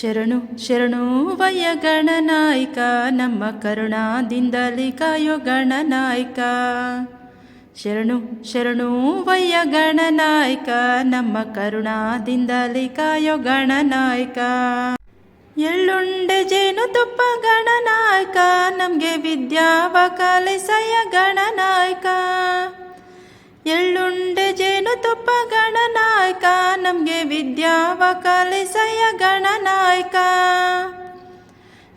ಶರಣು ಶರಣು ವಯ್ಯ ಗಣನಾಯಕ, ನಮ್ಮ ಕರುಣಾದಿಂದಲಿ ಕಾಯೋ ಗಣನಾಯಕ. ಶರಣು ಶರಣು ವಯ್ಯ ಗಣನಾಯಕ, ನಮ್ಮ ಕರುಣಾದಿಂದಲಿ ಕಾಯೋ ಗಣನಾಯಕ. ಎಳ್ಳುಂಡೆ ಜೇನು ತುಪ್ಪ ಗಣನಾಯಕ, ನಮಗೆ ವಿದ್ಯಾವ ಕಲಿಸಯ ಗಣನಾಯಕ. ಎಳ್ಳುಂಡೆ ತುಪ್ಪ ಗಣನಾಯಕ, ನಮಗೆ ವಿದ್ಯಾವ ಕಲಿಸಯ ಗಣನಾಯಕ.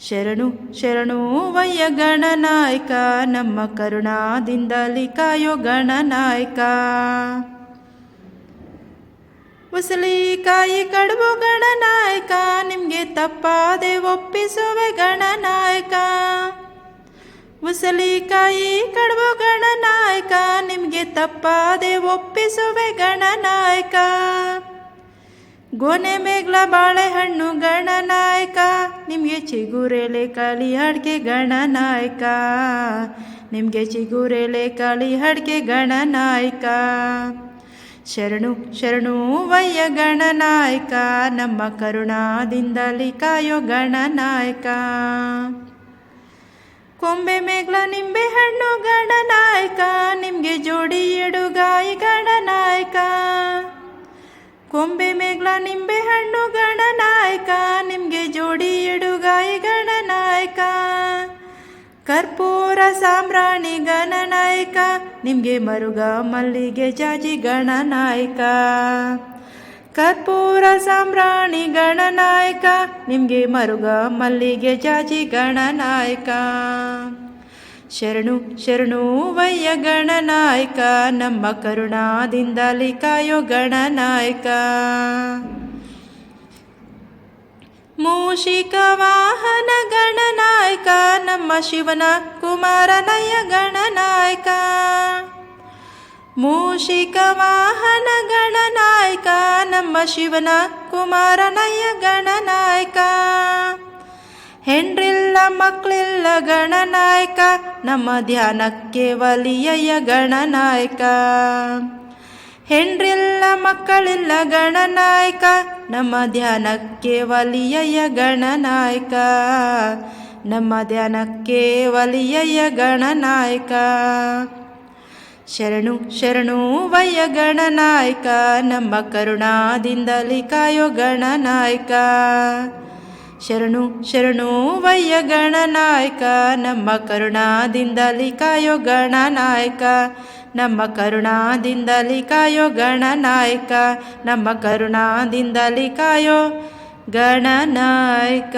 ಶರಣು ಶರಣು ವಯ್ಯ ಗಣನಾಯಕ, ನಮ್ಮ ಕರುಣಾದಿಂದಲಿ ಕಾಯೋ ಗಣನಾಯಕ. ಉಸಲಿಕಾಯಿ ಕಡುಬು ಗಣನಾಯಕ, ನಿಮಗೆ ತಪ್ಪಾದೆ ಒಪ್ಪಿಸುವೆ ಗಣನಾಯಕ. ಉಸಲಿಕಾಯಿ ಕಡುಬು ಗಣನಾಯಕ, ನಿಮಗೆ ತಪ್ಪಾದೆ ಒಪ್ಪಿಸುವೆ ಗಣನಾಯಕ. ಗೋನೆ ಮೇಗ್ಲ ಬಾಳೆಹಣ್ಣು ಗಣನಾಯಕ, ನಿಮಗೆ ಚಿಗುರೆಲೆ ಕಲಿ ಅಡ್ಗೆ ಗಣನಾಯಕ. ನಿಮಗೆ ಚಿಗುರೆಲೆ ಕಲಿ ಅಡ್ಗೆ ಗಣನಾಯಕ. ಶರಣು ಶರಣು ವಯ್ಯ ಗಣನಾಯಕ, ನಮ್ಮ ಕರುಣಾದಿಂದಲಿ ಕಾಯೋ ಗಣನಾಯಕ. ಕೊಂಬೆ ಮೇಗ್ಲ ನಿಂಬೆ ಹಣ್ಣು ಗಣನಾಯಕ ನಿಮಗೆ ಜೋಡಿ ಎಡುಗಾಯಿ ಗಣನಾಯಕ ಕೊಂಬೆ ಮೇಗ್ಲ ನಿಂಬೆ ಹಣ್ಣು ಗಣನಾಯಕ ನಿಮಗೆ ಜೋಡಿ ಎಡುಗಾಯಿ ಗಣನಾಯಕ ಕರ್ಪೂರ ಸಾಮ್ರಾಣಿ ಗಣನಾಯಕ ನಿಮಗೆ ಮರುಗ ಮಲ್ಲಿಗೆ ಜಾಜಿ ಗಣನಾಯಕ ಕರ್ಪೂರ ಸಾಂಬ್ರಾಣಿ ಗಣನಾಯಕ, ನಿಮಗೆ ಮರುಗ ಮಲ್ಲಿಗೆ ಜಾಜಿ ಗಣನಾಯಕ. ಶರಣು ಶರಣು ವಯ್ಯ ಗಣನಾಯಕ, ನಮ್ಮ ಕರುಣಾದಿಂದಲಿ ಕಾಯೋ ಗಣನಾಯಕ. ಮೂಷಿಕ ವಾಹನ ಗಣನಾಯಕ, ನಮ್ಮ ಶಿವನ ಕುಮಾರನಯ್ಯ ಗಣನಾಯಕ. ಮೂಷಿಕ ವಾಹನ ಗಣನಾಯಕ ಶಿವನ ಕುಮಾರನಯ್ಯ ಗಣನಾಯಕ. ಹೆಂಡ್ರಿಲ್ಲ ಮಕ್ಕಳಿಲ್ಲ ಗಣನಾಯಕ, ನಮ್ಮ ಧ್ಯಾನಕ್ಕೆ ವಲಿಯಯ್ಯ ಗಣನಾಯಕ. ಹೆಂಡ್ರಿಲ್ಲ ಮಕ್ಕಳಿಲ್ಲ ಗಣನಾಯಕ, ನಮ್ಮ ಧ್ಯಾನಕ್ಕೆ ವಲಿಯಯ್ಯ ಗಣನಾಯಕ. ನಮ್ಮ ಧ್ಯಾನಕ್ಕೆ ವಲಿಯಯ್ಯ ಗಣನಾಯಕ. ಶರಣು ಶರಣು ವಯ್ಯ ಗಣನಾಯಕ ನಮ್ಮ ಕರುಣಾದಿಂದಲಿ ಕಾಯೋ ಗಣನಾಯಕ ಶರಣು ಶರಣು ವಯ್ಯ ಗಣನಾಯಕ ನಮ್ಮ ಕರುಣಾದಿಂದಲಿ ಕಾಯೋ ಗಣನಾಯಕ ನಮ್ಮ ಕರುಣಾದಿಂದಲಿ ಕಾಯೋ ಗಣನಾಯಕ ನಮ್ಮ ಕರುಣಾದಿಂದಲಿ ಕಾಯೋ ಗಣನಾಯಕ